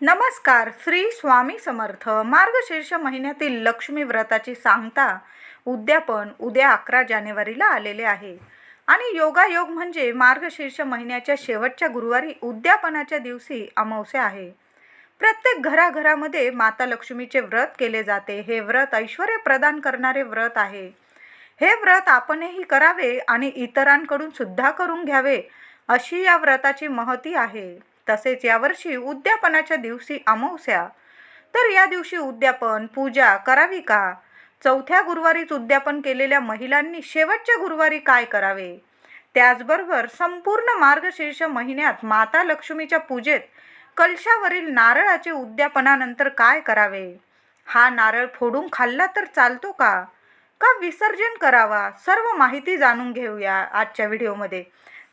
नमस्कार श्री स्वामी समर्थ. मार्गशीर्ष महिन्यातील लक्ष्मी व्रताची सांगता उद्यापन उद्या अकरा जानेवारीला आलेले आहे. आणि योगायोग म्हणजे मार्गशीर्ष महिन्याच्या शेवटच्या गुरुवारी उद्यापनाच्या दिवशी अमावस्या आहे. प्रत्येक घराघरामध्ये माता लक्ष्मीचे व्रत केले जाते. हे व्रत ऐश्वर प्रदान करणारे व्रत आहे. हे व्रत आपणही करावे आणि इतरांकडून सुद्धा करून घ्यावे अशी या व्रताची महती आहे. तसेच यावर्षी उद्यापनाच्या दिवशी अमावस्या. तर या दिवशी उद्यापन पूजा करावी का? चौथ्या गुरुवारीच उद्यापन केलेल्या महिलांनी शेवटच्या गुरुवारी काय करावे? त्याचबरोबर संपूर्ण मार्गशीर्ष महिन्यात माता लक्ष्मीच्या पूजेत कलशावरील नारळाचे उद्यापनानंतर काय करावे? हा नारळ फोडून खाल्ला तर चालतो का? का विसर्जन करावा? सर्व माहिती जाणून घेऊया आजच्या व्हिडिओमध्ये.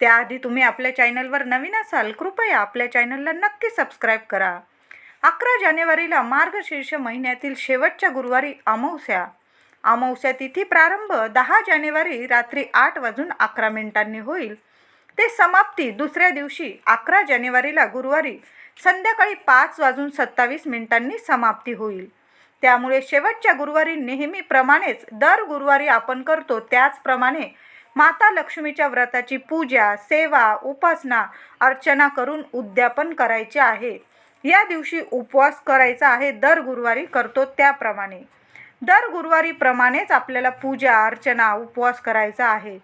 त्याआधी तुम्ही आपल्या चॅनलवर नवीन असाल कृपया आपल्या चॅनलला नक्की सबस्क्राईब करा. अकरा जानेवारीला मार्गशीर्ष महिन्यातील शेवटच्या गुरुवारी अमावस्या. अमावस्या तिथी प्रारंभ दहा जानेवारी रात्री आठ वाजून अकरा मिनिटांनी होईल. ते समाप्ती दुसऱ्या दिवशी अकरा जानेवारीला गुरुवारी संध्याकाळी पाच वाजून सत्तावीस मिनिटांनी समाप्ती होईल. त्यामुळे शेवटच्या गुरुवारी नेहमीप्रमाणेच दर गुरुवारी आपण करतो त्याचप्रमाणे माता लक्ष्मीच्या व्रताची पूजा सेवा उपासना अर्चना करून उद्यापन करायचे आहे. या दिवशी उपवास करायचा आहे दर गुरुवारी करतो त्याप्रमाणे. दर गुरुवारीप्रमाणेच आपल्याला पूजा अर्चना उपवास करायचा आहे.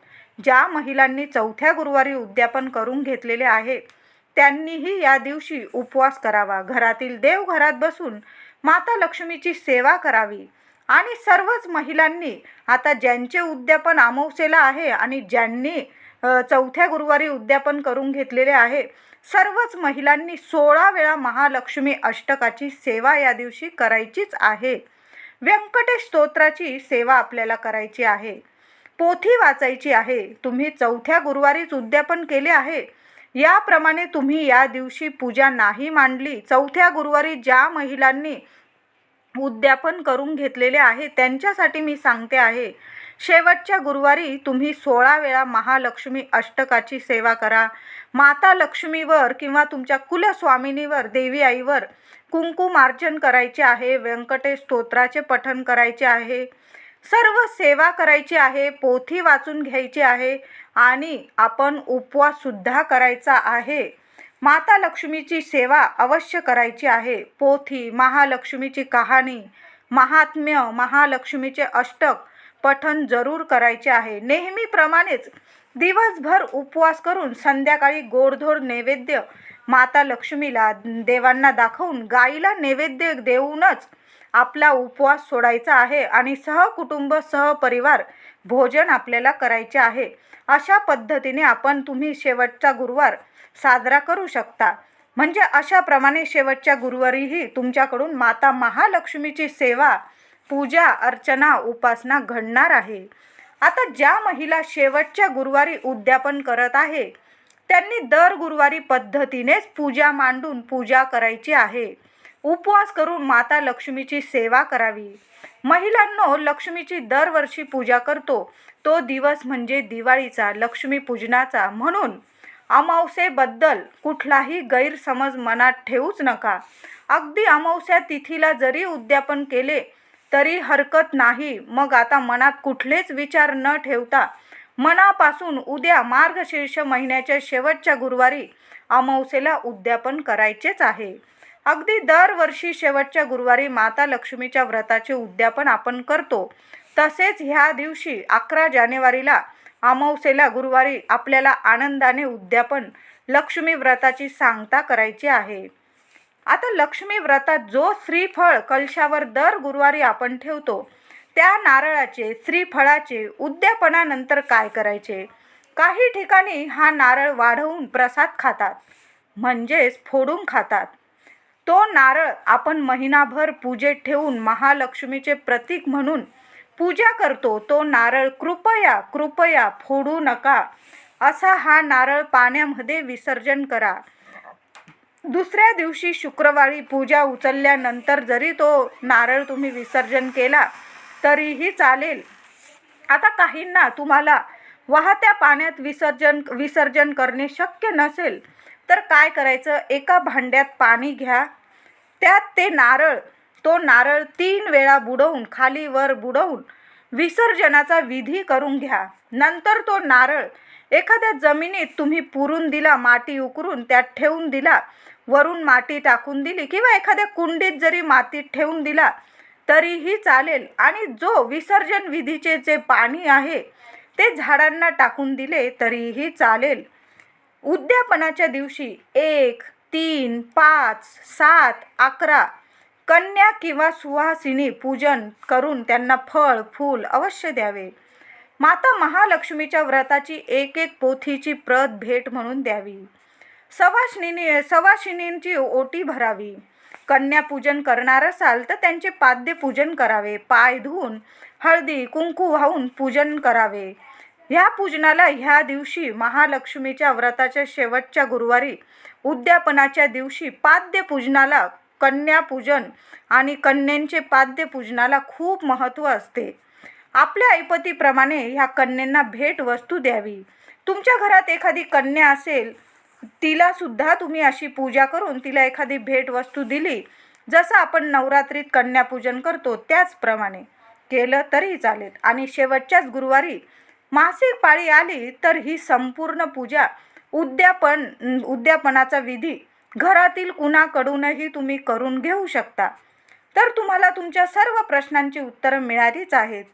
ज्या महिलांनी चौथ्या गुरुवारी उद्यापन करून घेतलेले आहे त्यांनीही या दिवशी उपवास करावा. घरातील देवघरात बसून माता लक्ष्मीची सेवा करावी. आणि सर्वच महिलांनी आता ज्यांचे उद्यापन अमावस्येला आहे आणि ज्यांनी चौथ्या गुरुवारी उद्यापन करून घेतलेले आहे सर्वच महिलांनी सोळा वेळा महालक्ष्मी अष्टकाची सेवा या दिवशी करायचीच आहे. व्यंकटेश स्तोत्राची सेवा आपल्याला करायची आहे. पोथी वाचायची आहे. तुम्ही चौथ्या गुरुवारीच उद्यापन केले आहे. याप्रमाणे तुम्ही या दिवशी पूजा नाही मांडली. चौथ्या गुरुवारी ज्या महिलांनी उद्यापन करून घेतलेले आहे. त्यांच्यासाठी मी सांगते आहे. शेवटच्या गुरुवारी तुम्ही सोळा वेळा महालक्ष्मी अष्टकाची सेवा करा. माता लक्ष्मीवर किंवा तुमच्या कुलस्वामिनीवर देवी आईवर कुंकुमार्जन करायचे आहे. व्यंकटेश स्तोत्राचे पठन करायचे आहे. सर्व सेवा करायची आहे. पोथी वाचून घ्यायची आहे. आणि आपण उपवाससुद्धा करायचा आहे. माता लक्ष्मीची सेवा अवश्य करायची आहे. पोथी महालक्ष्मीची कहाणी महात्म्य महालक्ष्मीचे अष्टक पठण जरूर करायचे आहे. नेहमीप्रमाणेच दिवसभर उपवास करून संध्याकाळी गोडधोड नैवेद्य माता लक्ष्मीला देवांना दाखवून गाईला नैवेद्य देऊनच आपला उपवास सोडायचा आहे आणि सहकुटुंब सहपरिवार भोजन आपल्याला करायचे आहे. अशा पद्धतीने आपण तुम्ही शेवटचा गुरुवार साजरा करू शकता. म्हणजे अशाप्रमाणे शेवटच्या गुरुवारीही तुमच्याकडून माता महालक्ष्मीची सेवा पूजा अर्चना उपासना घडणार आहे. आता ज्या महिला शेवटच्या गुरुवारी उद्यापन करत आहे त्यांनी दर गुरुवारी पद्धतीनेच पूजा मांडून पूजा करायची आहे. उपवास करून माता लक्ष्मीची सेवा करावी. महिलांनो लक्ष्मीची दरवर्षी पूजा करतो. तो दिवस म्हणजे दिवाळीचा लक्ष्मी पूजनाचा म्हणून अमावस्येबद्दल कुठलाही गैरसमज मनात ठेवूच नका. अगदी अमावस्या तिथीला जरी उद्यापन केले तरी हरकत नाही. मग आता मनात कुठलेच विचार न ठेवता मनापासून उद्या मार्गशीर्ष महिन्याच्या शेवटच्या गुरुवारी अमावस्येला उद्यापन करायचेच आहे. अगदी दरवर्षी शेवटच्या गुरुवारी माता लक्ष्मीच्या व्रताचे उद्यापन आपण करतो. तसेच ह्या दिवशी अकरा जानेवारीला अमावस्येला गुरुवारी आपल्याला आनंदाने उद्यापन लक्ष्मी व्रताची सांगता करायची आहे. आता लक्ष्मी व्रतात जो श्रीफळ कलशावर दर गुरुवारी आपण ठेवतो त्या नारळाचे श्रीफळाचे उद्यापनानंतर काय करायचे? काही ठिकाणी हा नारळ वाढवून प्रसाद खातात म्हणजेच फोडून खातात. तो नारळ आपण महिनाभर पूजेत ठेवून महालक्ष्मीचे प्रतीक म्हणून पूजा करतो तो नारळ कृपया कृपया फोडू नका. असा हा नारळ पाण्यामध्ये विसर्जन करा. दुसऱ्या दिवशी शुक्रवारी पूजा उचलल्यानंतर जरी तो नारळ तुम्ही विसर्जन केला तरीही चालेल. आता काहींना तुम्हाला वाहत्या पाण्यात विसर्जन विसर्जन करणे शक्य नसेल तर काय करायचं? एका भांड्यात पाणी घ्या. त्यात ते नारळ तो नारळ तीन वेळा बुडवून खाली वर बुडवून विसर्जनाचा विधी करून घ्या. नंतर तो नारळ एखाद्या जमिनीत तुम्ही पुरून दिला माती उकरून त्यात ठेवून दिला वरून माती टाकून दिली किंवा एखाद्या कुंडीत जरी मातीत ठेवून दिला तरीही चालेल. आणि जो विसर्जन विधीचे जे पाणी आहे ते झाडांना टाकून दिले तरीही चालेल. उद्यापनाच्या दिवशी एक तीन पाच सात अकरा कन्या किंवा सुहासिनी पूजन करून त्यांना फळ फूल अवश्य द्यावे. माता महालक्ष्मीच्या व्रताची एक एक पोथीची प्रत भेट म्हणून द्यावी. सवाशिनी सवाशिनींची ओटी भरावी. कन्यापूजन करणार असाल तर त्यांचे पाद्य पूजन करावे. पाय धुवून हळदी कुंकू वाहून पूजन करावे. ह्या पूजनाला ह्या दिवशी महालक्ष्मीच्या व्रताच्या शेवटच्या गुरुवारी उद्यापनाच्या दिवशी पाद्य पूजनाला कन्यापूजन आणि कन्यांचे पाद्य पूजनाला खूप महत्त्व असते. आपल्या ऐपतीप्रमाणे ह्या कन्यांना भेट वस्तू द्यावी. तुमच्या घरात एखादी कन्या असेल तिला सुद्धा तुम्ही अशी पूजा करून तिला एखादी भेट वस्तू दिली. जसं आपण नवरात्रीत कन्यापूजन करतो त्याचप्रमाणे. केलं तरी चालेल. आणि शेवटच्याच गुरुवारी मासिक पाळी आली तर ही संपूर्ण पूजा उद्यापन उद्यापनाचा विधी घरातील कुणाकडूनही तुम्ही करून घेऊ शकता. तर तुम्हाला तुमच्या सर्व प्रश्नांची उत्तरं मिळालीच आहेत.